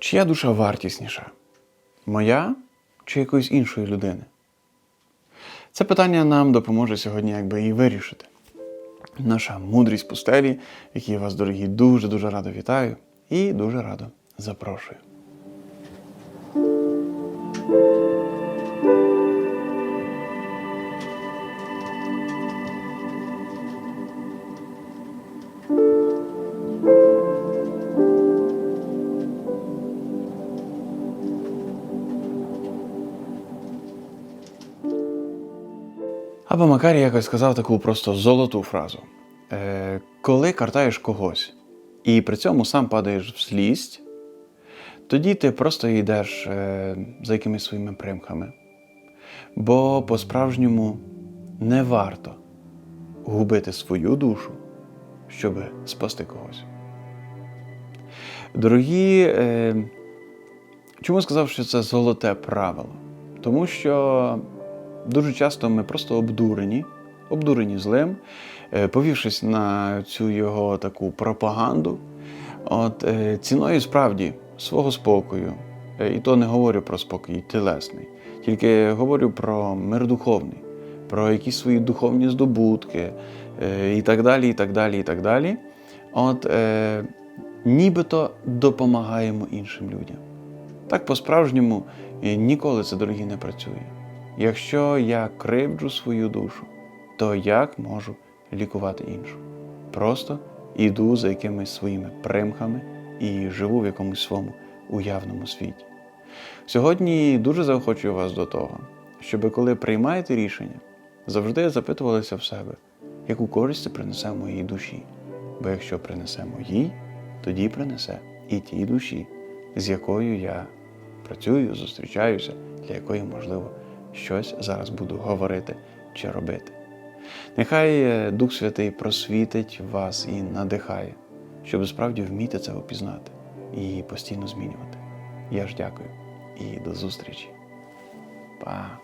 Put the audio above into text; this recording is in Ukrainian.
Чия душа вартісніша? Моя чи якоїсь іншої людини? Це питання нам допоможе сьогодні якби і вирішити. Наша мудрість пустелі, якій я вас, дорогі, дуже-дуже радо вітаю і дуже радо запрошую. Або Макарій якось сказав таку просто золоту фразу: е, коли картаєш когось і при цьому сам падаєш в злість, тоді ти просто йдеш е, за якимись своїми примками. Бо по-справжньому не варто губити свою душу, щоб спасти когось. Дорогі, е, чому сказав, що це золоте правило? Тому що дуже часто ми просто обдурені, обдурені злим, е, повівшись на цю його таку пропаганду, от, е, ціною справді свого спокою. Е, І то не говорю про спокій тілесний, тільки говорю про мир духовний, про якісь свої духовні здобутки і так далі, і так далі, і так далі. От е, нібито допомагаємо іншим людям. Так по-справжньому ніколи це, дорогі, не працює. Якщо я кривджу свою душу, то як можу лікувати іншу? Просто іду за якимись своїми примхами і живу в якомусь своєму уявному світі. Сьогодні дуже заохочую вас до того, щоб коли приймаєте рішення, завжди запитувалися в себе, яку користь це принесе моїй душі. Бо якщо принесе моїй, тоді принесе і тій душі, з якою я працюю, зустрічаюся, для якої, можливо, щось зараз буду говорити чи робити. Нехай е, Дух Святий просвітить вас і надихає, щоб справді вміти це опізнати і постійно змінювати. Я ж дякую і до зустрічі. Па!